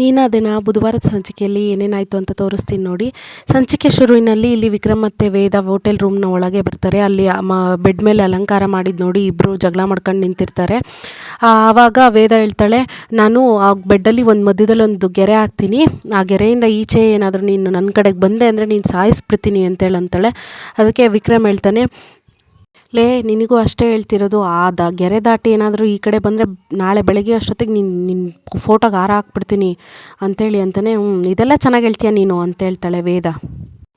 ನೀನಾ ದಿನ ಬುಧವಾರದ ಸಂಚಿಕೆಯಲ್ಲಿ ಏನೇನಾಯಿತು ಅಂತ ತೋರಿಸ್ತೀನಿ ನೋಡಿ. ಸಂಚಿಕೆ ಶುರುವಿನಲ್ಲಿ ಇಲ್ಲಿ ವಿಕ್ರಮ್ ಮತ್ತು ವೇದ ಹೋಟೆಲ್ ರೂಮ್ನ ಒಳಗೆ ಬರ್ತಾರೆ. ಅಲ್ಲಿ ಬೆಡ್ ಮೇಲೆ ಅಲಂಕಾರ ಮಾಡಿದ್ದು ನೋಡಿ ಇಬ್ಬರು ಜಗಳ ಮಾಡ್ಕೊಂಡು ನಿಂತಿರ್ತಾರೆ. ಆವಾಗ ವೇದ ಹೇಳ್ತಾಳೆ, ನಾನು ಆ ಬೆಡ್ಡಲ್ಲಿ ಒಂದು ಮಧ್ಯದಲ್ಲಿ ಒಂದು ಗೆರೆ ಹಾಕ್ತೀನಿ. ಆ ಗೆರೆಯಿಂದ ಈಚೆ ಏನಾದರೂ ನೀನು ನನ್ನ ಕಡೆಗೆ ಬಂದೆ ಅಂದರೆ ನೀನು ಸಾಯಿಸ್ಬಿಡ್ತೀನಿ ಅಂತೇಳಿ ಅಂತಾಳೆ. ಅದಕ್ಕೆ ವಿಕ್ರಮ್ ಹೇಳ್ತಾನೆ ಲೇ, ನಿನಗೂ ಅಷ್ಟೇ ಹೇಳ್ತಿರೋದು, ಆ ದ ಗೆರೆ ದಾಟಿ ಏನಾದರೂ ಈ ಕಡೆ ಬಂದರೆ ನಾಳೆ ಬೆಳಗ್ಗೆ ಅಷ್ಟೊತ್ತಿಗೆ ನಿನ್ನ ನಿನ್ನ ಫೋಟೋಗೆ ಹಾರ ಹಾಕ್ಬಿಡ್ತೀನಿ ಅಂತೇಳಿ ಅಂತಲೇ ಹ್ಞೂ ಇದೆಲ್ಲ ಚೆನ್ನಾಗಿ ಹೇಳ್ತೀಯ ನೀನು ಅಂತ ಹೇಳ್ತಾಳೆ ವೇದ.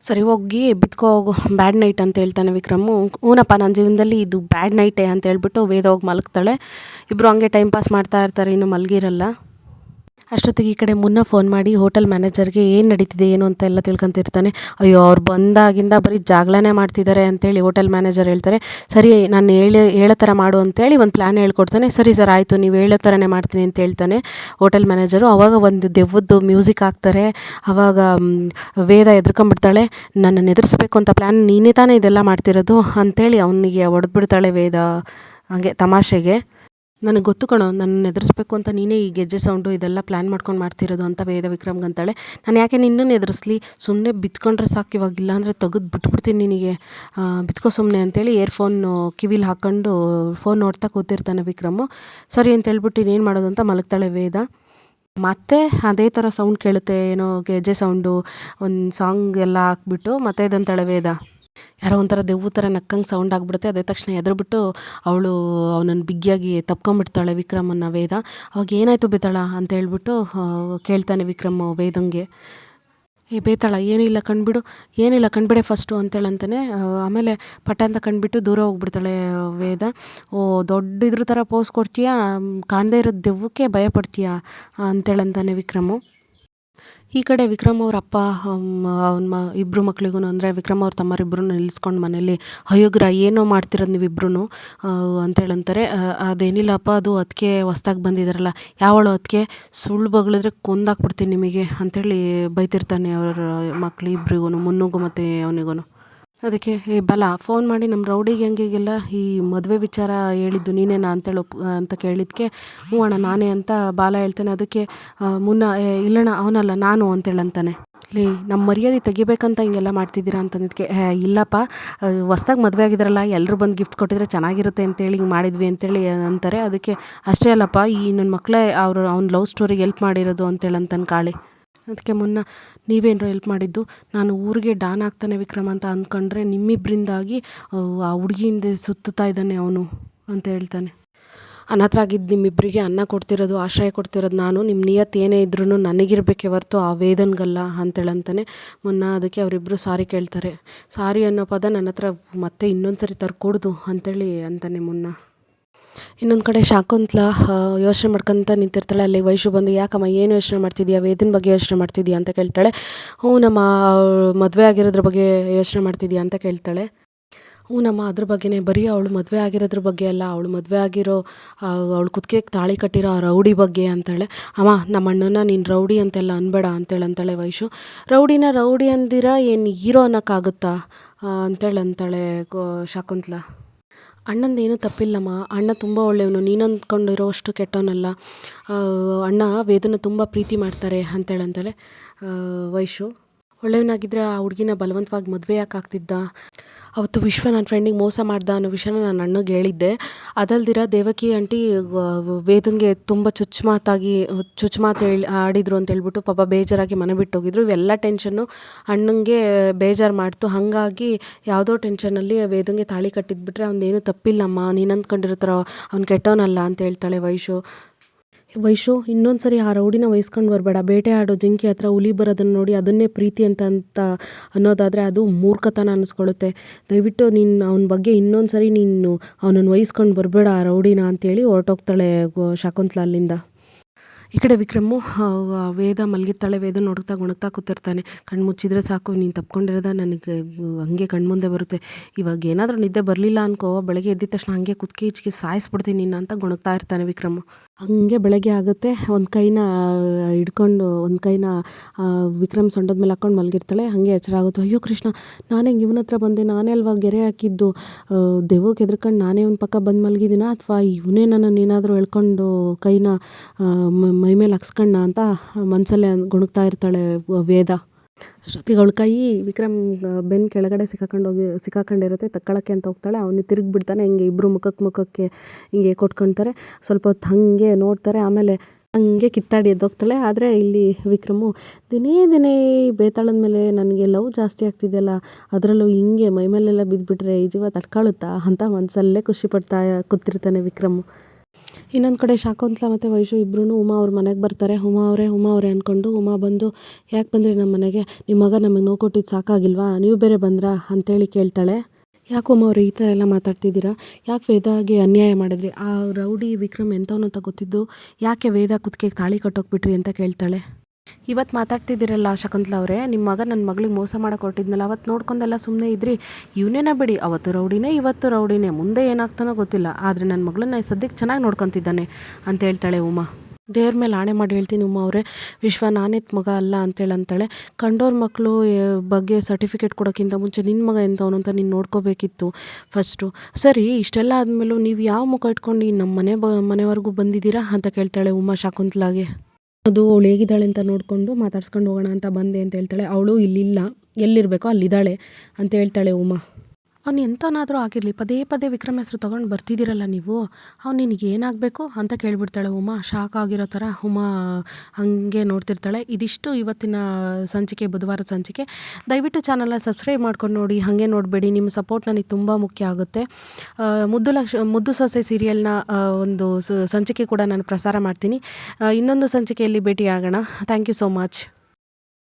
ಸರಿ, ಹೋಗಿ ಬಿತ್ಕೋ ಹೋಗು ಬ್ಯಾಡ್ ನೈಟ್ ಅಂತ ಹೇಳ್ತಾನೆ ವಿಕ್ರಮು. ಹ್ಞೂನಪ್ಪ ನನ್ನ ಜೀವನದಲ್ಲಿ ಇದು ಬ್ಯಾಡ್ ನೈಟೇ ಅಂತ ಹೇಳ್ಬಿಟ್ಟು ವೇದ ಹೋಗಿ ಮಲಗ್ತಾಳೆ. ಇಬ್ಬರು ಹಂಗೆ ಟೈಮ್ ಪಾಸ್ ಮಾಡ್ತಾ ಇರ್ತಾರೆ, ಇನ್ನು ಮಲಗಿರಲ್ಲ. ಅಷ್ಟೊತ್ತಿಗೆ ಈ ಕಡೆ ಮುನ್ನ ಫೋನ್ ಮಾಡಿ ಹೋಟೆಲ್ ಮ್ಯಾನೇಜರ್ಗೆ ಏನು ನಡೀತಿದೆ, ಏನು ಅಂತ ಎಲ್ಲ ತಿಳ್ಕೊಂತಿರ್ತಾನೆ. ಅಯ್ಯೋ, ಅವ್ರು ಬಂದಾಗಿಂದ ಬರೀ ಜಾಗಳನೇ ಮಾಡ್ತಿದ್ದಾರೆ ಅಂತೇಳಿ ಹೋಟೆಲ್ ಮ್ಯಾನೇಜರ್ ಹೇಳ್ತಾರೆ. ಸರಿ, ನಾನು ಹೇಳಿ, ಹೇಳೋ ಥರ ಮಾಡು ಅಂತೇಳಿ ಒಂದು ಪ್ಲ್ಯಾನ್ ಹೇಳ್ಕೊಡ್ತಾನೆ. ಸರಿ ಸರ್, ಆಯಿತು, ನೀವು ಹೇಳೋ ಥರನೇ ಮಾಡ್ತೀನಿ ಅಂತ ಹೇಳ್ತಾನೆ. ಹೋಟೆಲ್ ಮ್ಯಾನೇಜರು ಅವಾಗ ಒಂದು ದೆವ್ವದ್ದು ಮ್ಯೂಸಿಕ್ ಹಾಕ್ತಾರೆ. ಅವಾಗ ವೇದ ಎದ್ಕೊಂಡ್ಬಿಡ್ತಾಳೆ ನನ್ನನ್ನು ಎದುರಿಸ್ಬೇಕು ಅಂತ ಪ್ಲ್ಯಾನ್ ನೀನೇ ತಾನೇ ಇದೆಲ್ಲ ಮಾಡ್ತಿರೋದು? ಅಂತೇಳಿ ಅವನಿಗೆ ಹೊಡೆದ್ಬಿಡ್ತಾಳೆ ವೇದ, ಹಾಗೆ ತಮಾಷೆಗೆ. ನನಗೆ ಗೊತ್ತು ಕಣೋ ನನ್ನ ಎದುರಿಸ್ಬೇಕು ಅಂತ ನೀನೇ ಈ ಗೆಜ್ಜೆ ಸೌಂಡು ಇದೆಲ್ಲ ಪ್ಲ್ಯಾನ್ ಮಾಡ್ಕೊಂಡು ಮಾಡ್ತಿರೋದು ಅಂತ ವೇದ ವಿಕ್ರಮ್ಗೆ ಅಂತಾಳೆ. ನಾನು ಯಾಕೆ ನಿನ್ನನ್ನು ಎದುರಿಸ್ಲಿ? ಸುಮ್ಮನೆ ಬಿತ್ಕೊಂಡ್ರೆ ಸಾಕು ಇವಾಗ ಇಲ್ಲ ಅಂದರೆ ತೆಗೆದು ಬಿಟ್ಬಿಡ್ತೀನಿ ನಿನಗೆ. ಬಿತ್ಕೋ ಸುಮ್ಮನೆ ಅಂತೇಳಿ ಏರ್ಫೋನ್ ಕಿವಿಲಿ ಹಾಕ್ಕೊಂಡು ಫೋನ್ ನೋಡ್ತಾ ಕೂತಿರ್ತಾನೆ ವಿಕ್ರಮು. ಸರಿ ಅಂತ ಹೇಳ್ಬಿಟ್ಟು ಇನ್ನೇನು ಮಾಡೋದು ಅಂತ ಮಲಗ್ತಾಳೆ ವೇದ. ಮತ್ತೆ ಅದೇ ಥರ ಸೌಂಡ್ ಕೇಳುತ್ತೆ, ಏನೋ ಗೆಜ್ಜೆ ಸೌಂಡು, ಒಂದು ಸಾಂಗ್ ಎಲ್ಲ ಹಾಕ್ಬಿಟ್ಟು ಮತ್ತೆ ಇದಂತಾಳೆ ವೇದ. ಯಾರೋ ಒಂಥರ ದೆವ್ವ ಥರ ನಕ್ಕಂಗೆ ಸೌಂಡ್ ಆಗಿಬಿಡುತ್ತೆ. ಅದೇ ತಕ್ಷಣ ಎದುರುಬಿಟ್ಟು ಅವಳು ಅವನನ್ನು ಬಿಗಿಯಾಗಿ ತಪ್ಕೊಂಬಿಡ್ತಾಳೆ ವಿಕ್ರಮನ್ನ ವೇದ. ಅವಾಗ ಏನಾಯಿತು ಬೇತಾಳ ಅಂತ ಹೇಳ್ಬಿಟ್ಟು ಕೇಳ್ತಾನೆ ವಿಕ್ರಮ್ ವೇದಂಗೆ. ಏ ಬೇತಾಳ, ಏನಿಲ್ಲ ಕಂಡುಬಿಡು ಏನಿಲ್ಲ ಕಂಡುಬಿಡೆ ಫಸ್ಟು ಅಂತೇಳಂತಾನೆ ಆಮೇಲೆ ಪಟ ಅಂತ ಕಂಡುಬಿಟ್ಟು ದೂರ ಹೋಗ್ಬಿಡ್ತಾಳೆ ವೇದ. ಓ, ದೊಡ್ಡ ಇದ್ರ ಥರ ಪೋಸ್ ಕೊಡ್ತೀಯಾ? ಕಾಣದೇ ಇರೋ ದೆವ್ವಕ್ಕೆ ಭಯಪಡ್ತೀಯಾ? ಅಂತೇಳಂತಾನೆ ವಿಕ್ರಮು. ಈ ಕಡೆ ವಿಕ್ರಮ್ ಅವ್ರ ಅಪ್ಪ ಅವ್ನ ಮ ಇಬ್ಬರು ಮಕ್ಳಿಗೂ ಅಂದರೆ ವಿಕ್ರಮ್ ಅವ್ರ ತಮ್ಮರಿಬ್ಬರೂ ನಿಲ್ಲಿಸ್ಕೊಂಡು ಮನೇಲಿ ಅಯ್ಯೋಗ್ರ ಏನೋ ಮಾಡ್ತಿರೋದು ನೀವಿಬ್ರು ಅಂತೇಳಂತಾರೆ ಅದೇನಿಲ್ಲಪ್ಪ, ಅದು ಅದಕ್ಕೆ ಹೊಸ್ದಾಗಿ ಬಂದಿದ್ದಾರಲ್ಲ ಯಾವಳು ಅದಕ್ಕೆ ಸುಳ್ಳು ಬಗಳಿದ್ರೆ ಕೊಂದಾಕ್ಬಿಡ್ತೀನಿ ನಿಮಗೆ ಅಂಥೇಳಿ ಬೈತಿರ್ತಾನೆ ಅವ್ರ ಮಕ್ಳು ಇಬ್ರಿಗೂ ಮುನ್ನುಗು ಮತ್ತು ಅವನಿಗೂ ಅದಕ್ಕೆ, ಏ, ಬಲ ಫೋನ್ ಮಾಡಿ ನಮ್ಮ ರೌಡಿ ಗ್ಯಾಂಗಿಗೆಲ್ಲ ಈ ಮದುವೆ ವಿಚಾರ ಹೇಳಿದ್ದು ನೀನೇನಾ ಅಂತೇಳಿ ಒಪ್ ಅಂತ ಕೇಳಿದ್ದಕ್ಕೆ ಹ್ಞೂ ಅಣ್ಣ, ನಾನೇ ಅಂತ ಬಾಲ ಹೇಳ್ತಾನೆ, ಅದಕ್ಕೆ ಮುನ್ನ ಇಲ್ಲಣ್ಣ, ಅವನಲ್ಲ, ನಾನು ಅಂತೇಳಂತಾನೆ. ಲೇ ನಮ್ಮ ಮರ್ಯಾದೆ ತೆಗಿಬೇಕಂತ ಹಿಂಗೆಲ್ಲ ಮಾಡ್ತಿದ್ದೀರಾ? ಅಂತಂದಿದ್ದಕ್ಕೆ ಇಲ್ಲಪ್ಪ ಹೊಸ್ದಾಗಿ ಮದುವೆ ಆಗಿದ್ರಲ್ಲ ಎಲ್ಲರೂ ಬಂದು ಗಿಫ್ಟ್ ಕೊಟ್ಟಿದ್ರೆ ಚೆನ್ನಾಗಿರುತ್ತೆ ಅಂತೇಳಿ ಹಿಂಗೆ ಮಾಡಿದ್ವಿ ಅಂತೇಳಿ ಅಂತಾರೆ. ಅದಕ್ಕೆ, ಅಷ್ಟೇ ಅಲ್ಲಪ್ಪ, ಈ ನನ್ನ ಮಕ್ಕಳೇ ಅವರು, ಅವ್ನ ಲವ್ ಸ್ಟೋರಿಗೆ ಹೆಲ್ಪ್ ಮಾಡಿರೋದು ಅಂತೇಳಿ ಅಂತಾನೆ ಕಾಳಿ. ಅದಕ್ಕೆ ಮುನ್ನ ನೀವೇನರ ಹೆಲ್ಪ್ ಮಾಡಿದ್ದು? ನಾನು ಊರಿಗೆ ಡಾನ್ ಆಗ್ತಾನೆ ವಿಕ್ರಮ್ ಅಂತ ಅಂದ್ಕೊಂಡ್ರೆ ನಿಮ್ಮಿಬ್ಬರಿಂದಾಗಿ ಆ ಹುಡುಗಿಯಿಂದ ಸುತ್ತುತ್ತಾ ಇದ್ದಾನೆ ಅವನು ಅಂತ ಹೇಳ್ತಾನೆ. ಅನಾಥ ಆಗಿದ್ದು ನಿಮ್ಮಿಬ್ಬರಿಗೆ ಅನ್ನ ಕೊಡ್ತಿರೋದು, ಆಶ್ರಯ ಕೊಡ್ತಿರೋದು ನಾನು ನಿಮ್ಮ ನಿಯತ್ತು ಏನೇ ಇದ್ರೂ ನನಗಿರಬೇಕೆ ಹೊರ್ತು ಆ ವೇದನ್ಗಲ್ಲ ಅಂತೇಳಂತಾನೆ. ಮುನ್ನ ಅದಕ್ಕೆ ಅವರಿಬ್ಬರು ಸಾರಿ ಕೇಳ್ತಾರೆ. ಸಾರಿ ಅನ್ನೋ ಪದ ನನ್ನ ಹತ್ರ ಮತ್ತೆ ಇನ್ನೊಂದು ಸರಿ ತರ್ಕೊಡ್ದು ಅಂತೇಳಿ ಅಂತಾನೆ ಮುನ್ನ. ಇನ್ನೊಂದು ಕಡೆ ಶಾಕುಂತ್ಲ ಯೋಚನೆ ಮಾಡ್ಕೊಂತ ನಿಂತಿರ್ತಾಳೆ. ಅಲ್ಲಿ ವೈಶು ಬಂದು, ಯಾಕಮ್ಮ, ಏನು ಯೋಚನೆ ಮಾಡ್ತಿದ್ಯಾ? ವೇದನ ಬಗ್ಗೆ ಯೋಚನೆ ಮಾಡ್ತಿದ್ಯಾ? ಅಂತ ಕೇಳ್ತಾಳೆ. ಹ್ಞೂ ನಮ್ಮ ಮದುವೆ ಆಗಿರೋದ್ರ ಬಗ್ಗೆ ಯೋಚನೆ ಮಾಡ್ತಿದ್ಯಾ? ಅಂತ ಕೇಳ್ತಾಳೆ. ಹ್ಞೂ ನಮ್ಮ, ಅದ್ರ ಬಗ್ಗೆನೇ. ಬರೀ ಅವಳು ಮದುವೆ ಆಗಿರೋದ್ರ ಬಗ್ಗೆ ಅಲ್ಲ. ಅವಳು ಮದುವೆ ಆಗಿರೋ ಅವಳು ಕುತ್ತಿಗೆ ತಾಳಿ ಕಟ್ಟಿರೋ ಆ ರೌಡಿ ಬಗ್ಗೆ ಅಂತಾಳೆ. ಅಮ್ಮ ನಮ್ಮ ಅಣ್ಣನ ನೀನು ರೌಡಿ ಅಂತೆಲ್ಲ ಅನ್ಬೇಡ, ಅಂತೇಳಿ ಅಂತಾಳೆ ವೈಶು. ರೌಡಿನ ರೌಡಿ ಅಂದಿರ? ಏನು ಹೀರೋ ಅನ್ನೋಕ್ಕಾಗುತ್ತಾ? ಅಂತೇಳಿ ಅಂತಾಳೆ ಶಾಕುಂತ್ಲ. ಅಣ್ಣಂದು ಏನೂ ತಪ್ಪಿಲ್ಲಮ್ಮ. ಅಣ್ಣ ತುಂಬ ಒಳ್ಳೆಯವನು. ನೀನು ಅಂದ್ಕೊಂಡಿರೋವಷ್ಟು ಕೆಟ್ಟವನಲ್ಲ. ಅಣ್ಣ ವೇದನ ತುಂಬ ಪ್ರೀತಿ ಮಾಡ್ತಾರೆ ಅಂತೇಳಂತಾಳೆ ವೈಶು. ಒಳ್ಳೆಯವನಾಗಿದ್ದರೆ ಆ ಹುಡುಗಿನ ಬಲವಂತವಾಗಿ ಮದುವೆ ಯಾಕೆ ಆಗ್ತಿದ್ದ? ಅವತ್ತು ವಿಶ್ವ ನನ್ನ ಫ್ರೆಂಡಿಗೆ ಮೋಸ ಮಾಡ್ದ ಅನ್ನೋ ವಿಷಯನ ನಾನು ಅಣ್ಣಗೆ ಹೇಳಿದ್ದೆ. ಅದಲ್ದಿರ ದೇವಕಿ ಆಂಟಿ ವೇದಂಗೆ ತುಂಬ ಚುಚ್ಚುಮಾತಾಗಿ ಚುಚ್ಚುಮಾತು ಹೇಳಿ, ಆಡಿದ್ರು ಅಂತ ಹೇಳ್ಬಿಟ್ಟು ಪಾಪ ಬೇಜಾರಾಗಿ ಮನೆ ಬಿಟ್ಟು ಹೋಗಿದ್ರು ಇವೆಲ್ಲ ಟೆನ್ಷನ್ನು ಅಣ್ಣಂಗೆ ಬೇಜಾರು ಮಾಡ್ತು. ಹಾಗಾಗಿ ಯಾವುದೋ ಟೆನ್ಷನಲ್ಲಿ ವೇದಂಗೆ ತಾಳಿ ಕಟ್ಟಿದ್ಬಿಟ್ರೆ ಅವನೇನು ತಪ್ಪಿಲ್ಲಮ್ಮ, ನೀನು ಅಂದ್ಕೊಂಡಿರೋ ಅವ್ನು ಕೆಟ್ಟವನಲ್ಲ ಅಂತ ಹೇಳ್ತಾಳೆ ವೈಶು. ವೈಶು ಇನ್ನೊಂದು ಸರಿ ಆ ರೌಡಿನ ವಹಿಸ್ಕೊಂಡು ಬರಬೇಡ. ಬೇಟೆ ಆಡೋ ಜಿಂಕೆ ಹತ್ರ ಹುಲಿ ಬರೋದನ್ನು ನೋಡಿ ಅದನ್ನೇ ಪ್ರೀತಿ ಅಂತ ಅಂತ ಅನ್ನೋದಾದರೆ ಅದು ಮೂರ್ಖತನ ಅನ್ನಿಸ್ಕೊಳ್ಳುತ್ತೆ ದಯವಿಟ್ಟು ನೀನು, ಅವನ ಬಗ್ಗೆ ಇನ್ನೊಂದು ಸರಿ ನೀನು ಅವನನ್ನು ವಹಿಸ್ಕೊಂಡು ಬರಬೇಡ ಆ ರೌಡಿನ ಅಂತೇಳಿ ಹೊರಟೋಗ್ತಾಳೆ ಶಕುಂತ್ಲಾ ಅಲ್ಲಿಂದ ಈ ಕಡೆ ವಿಕ್ರಮು ವೇದ ಮಲಗಿರ್ತಾಳೆ. ವೇದ ನೋಡ್ತಾ ಗುಣಗ್ತಾ ಕೂತಿರ್ತಾನೆ. ಕಣ್ಣು ಮುಚ್ಚಿದ್ರೆ ಸಾಕು, ನೀನು ತಪ್ಕೊಂಡಿರೋದ ನನಗೆ ಹಂಗೆ ಕಣ್ಮುಂದೆ ಬರುತ್ತೆ. ಇವಾಗ ಏನಾದರೂ ನಿದ್ದೆ ಬರಲಿಲ್ಲ ಅನ್ಕೋ, ಬೆಳಗ್ಗೆ ಎದ್ದಿದ ತಕ್ಷಣ ಹಂಗೆ ಕುತ್ಕಿ ಈಚೆಗೆ ಸಾಯಿಸ್ಬಿಡ್ತೀನಿ ನಿನ್ನ ಅಂತ ಗುಣಗ್ತಾ ಇರ್ತಾನೆ ವಿಕ್ರಮು. ಹಾಗೆ ಬೆಳಗ್ಗೆ ಆಗುತ್ತೆ. ಒಂದು ಕೈನ ಹಿಡ್ಕೊಂಡು, ಒಂದು ಕೈನ ವಿಕ್ರಮ್ ಸೊಂಟದ ಮೇಲೆ ಹಾಕ್ಕೊಂಡು ಮಲಗಿರ್ತಾಳೆ. ಹಾಗೆ ಎಚ್ಚರ ಆಗುತ್ತೆ. ಅಯ್ಯೋ ಕೃಷ್ಣ, ನಾನೇ ಇವನ ಹತ್ರ ಬಂದೆ? ನಾನೇ ಅಲ್ವಾ ಗೆರೆ ಹಾಕಿದ್ದು? ದೆವ್ವಕ್ಕೆ ಹೆದ್ರ್ಕೊಂಡು ನಾನೇ ಇವನ ಪಕ್ಕ ಬಂದು ಮಲಗಿದ್ದೀನ ಅಥವಾ ಇವನೇ ನನ್ನನ್ನು ಏನಾದರೂ ಎಳ್ಕೊಂಡು ಕೈನ ಮ- ಮೇಲೆ ಹಾಕ್ಸ್ಕಣ್ಣ ಅಂತ ಮನಸಲ್ಲೇ ಗುಣಗ್ತಾ ಇರ್ತಾಳೆ ವೇದ. ಅಷ್ಟೊತ್ತಿಗೆ ಕೈ ವಿಕ್ರಮ್ ಬೆನ್ ಕೆಳಗಡೆ ಸಿಕ್ಕಾಕೊಂಡು ಹೋಗಿ, ಸಿಕ್ಕಾಕೊಂಡಿರುತ್ತೆ, ತಕ್ಕೊಳಕ್ಕೆ ಅಂತ ಹೋಗ್ತಾಳೆ. ಅವನು ತಿರುಗಿ ಬಿಡ್ತಾನೆ, ಹಿಂಗೆ ಇಬ್ಬರು ಮುಖಕ್ಕೆ ಮುಖಕ್ಕೆ ಹಿಂಗೆ ಕೊಟ್ಕೊಳ್ತಾರೆ ಸ್ವಲ್ಪ ಹೊತ್ತು ಹಾಗೆ ನೋಡ್ತಾರೆ, ಆಮೇಲೆ ಹಂಗೆ ಕಿತ್ತಾಡಿ ಎದ್ದೋಗ್ತಾಳೆ. ಆದರೆ ಇಲ್ಲಿ ವಿಕ್ರಮು, ದಿನೇ ದಿನೇ ಬೇತಾಳದ ಮೇಲೆ ನನಗೆ ಲವ್ ಜಾಸ್ತಿ ಆಗ್ತಿದೆಯಲ್ಲ, ಅದರಲ್ಲೂ ಹಿಂಗೆ ಮೈಮೇಲೆಲ್ಲ ಬಿದ್ದುಬಿಟ್ರೆ ಈ ಜೀವ ತಡ್ಕೊಳುತ್ತಾ ಅಂತ ಮನಸ್ಸಲ್ಲೇ ಖುಷಿ ಪಡ್ತಾ, ಕೂತಿರ್ತಾನೆ ವಿಕ್ರಮು. ಇನ್ನೊಂದು ಕಡೆ ಶಾಕುಂತಲ ಮತ್ತು ವೈಶು ಇಬ್ಬರೂ ಉಮಾ ಅವ್ರ ಮನೆಗೆ ಬರ್ತಾರೆ. ಉಮಾ ಅವರೇ ಉಮಾ ಅವರೇ ಅಂದ್ಕೊಂಡು ಉಮಾ ಬಂದು, ಯಾಕೆ ಬಂದ್ರಿ ನಮ್ಮ ಮನೆಗೆ? ನಿಮ್ಮ ಮಗ ನಮಗೆ ನೋವು ಕೊಟ್ಟಿದ್ದು ಸಾಕಾಗಿಲ್ವಾ? ನೀವು ಬೇರೆ ಬಂದ್ರಾ? ಅಂತೇಳಿ ಕೇಳ್ತಾಳೆ. ಯಾಕೆ ಉಮಾ ಅವರು ಈ ಥರ ಎಲ್ಲ ಮಾತಾಡ್ತಿದ್ದೀರಾ? ಯಾಕೆ ವೇದಾಗೆ ಅನ್ಯಾಯ ಮಾಡಿದ್ರಿ? ಆ ರೌಡಿ ವಿಕ್ರಮ್ ಎಂಥವನು ಅಂತ ಗೊತ್ತಿದ್ದು, ಯಾಕೆ ವೇದ ಕುತ್ತಿಗೆಗೆ ತಾಳಿ ಕಟ್ಟೋಗ್ಬಿಟ್ರಿ ಅಂತ ಕೇಳ್ತಾಳೆ. ಇವತ್ತು ಮಾತಾಡ್ತಿದ್ದೀರಲ್ಲ ಶಕುಂತಲ ಅವರೇ ನಿಮ್ಮ ಮಗ ನನ್ನ ಮಗಳಿಗೆ ಮೋಸ ಮಾಡೋಕೆ ಹೊರಟಿದ್ನಲ್ಲ ಅವತ್ತು ನೋಡ್ಕೊಂಡೆಲ್ಲ ಸುಮ್ಮನೆ ಇದ್ರಿ. ಇವನೇನ ಬಿಡಿ, ಅವತ್ತು ರೌಡಿನೇ ಇವತ್ತು ರೌಡಿನೇ, ಮುಂದೆ ಏನಾಗ್ತಾನೋ ಗೊತ್ತಿಲ್ಲ, ಆದರೆ ನನ್ನ ಮಗಳನ್ನ ಸದ್ಯಕ್ಕೆ ಚೆನ್ನಾಗಿ ನೋಡ್ಕೊತಿದ್ದಾನೆ ಅಂತ ಹೇಳ್ತಾಳೆ ಉಮಾ. ದೇವ್ರ ಮೇಲೆ ಆಣೆ ಮಾಡಿ ಹೇಳ್ತೀನಿ ಉಮ್ಮ ಅವರೇ, ವಿಶ್ವ ನಾನೆತ್ ಮಗ ಅಲ್ಲ ಅಂತೇಳಿ ಅಂತಾಳೆ. ಕಂಡೋರ್ ಮಕ್ಕಳು ಬಗ್ಗೆ ಸರ್ಟಿಫಿಕೇಟ್ ಕೊಡೋಕ್ಕಿಂತ ಮುಂಚೆ ನಿನ್ನ ಮಗ ಎಂಥವನು ಅಂತ ನೀನು ನೋಡ್ಕೋಬೇಕಿತ್ತು ಫಸ್ಟು. ಸರಿ, ಇಷ್ಟೆಲ್ಲ ಆದಮೇಲೂ ನೀವು ಯಾವ ಮುಖ ಇಟ್ಕೊಂಡು ನಮ್ಮ ಮನೆ ಬ, ಮನೆವರೆಗೂ ಬಂದಿದ್ದೀರಾ ಅಂತ ಕೇಳ್ತಾಳೆ ಉಮಾ ಶಾಕುಂತಲಾಗೆ. ಅದು ಅವಳು ಹೇಗಿದ್ದಾಳೆ ಅಂತ ನೋಡಿಕೊಂಡು ಮಾತಾಡ್ಸ್ಕೊಂಡು ಹೋಗೋಣ ಅಂತ ಬಂದೆ ಅಂತ ಹೇಳ್ತಾಳೆ. ಅವಳು ಇಲ್ಲಿಲ್ಲ. ಎಲ್ಲಿರಬೇಕೋ ಅಲ್ಲಿದ್ದಾಳೆ ಅಂತ ಹೇಳ್ತಾಳೆ ಉಮಾ. ಅವ್ನು ಎಂಥನಾದರೂ ಆಗಿರಲಿ, ಪದೇ ಪದೇ ವಿಕ್ರಮ್ ಹೆಸರು ತೊಗೊಂಡು ಬರ್ತಿದ್ದೀರಲ್ಲ ನೀವು? ಅವ್ನು ನಿನಗೆ ಏನಾಗಬೇಕು ಅಂತ ಕೇಳಿಬಿಡ್ತಾಳೆ ಉಮಾ. ಶಾಕ್ ಆಗಿರೋ ಥರ ಉಮಾ ಹಾಗೆ ನೋಡ್ತಿರ್ತಾಳೆ. ಇದಿಷ್ಟು ಇವತ್ತಿನ ಸಂಚಿಕೆ ಬುಧವಾರದ ಸಂಚಿಕೆ. ದಯವಿಟ್ಟು ಚಾನಲ್ನ ಸಬ್ಸ್ಕ್ರೈಬ್ ಮಾಡ್ಕೊಂಡು ನೋಡಿ, ಹಾಗೆ ನೋಡಬೇಡಿ. ನಿಮ್ಮ ಸಪೋರ್ಟ್ ನನಗೆ ತುಂಬ ಮುಖ್ಯ ಆಗುತ್ತೆ. ಮುದ್ದು ಲಕ್ಷ, ಮುದ್ದು ಸೊಸೆ ಸೀರಿಯಲ್ನ ಒಂದು ಸಂಚಿಕೆ ಕೂಡ ನಾನು ಪ್ರಸಾರ ಮಾಡ್ತೀನಿ. ಇನ್ನೊಂದು ಸಂಚಿಕೆಯಲ್ಲಿ ಭೇಟಿಯಾಗೋಣ. Thank you so much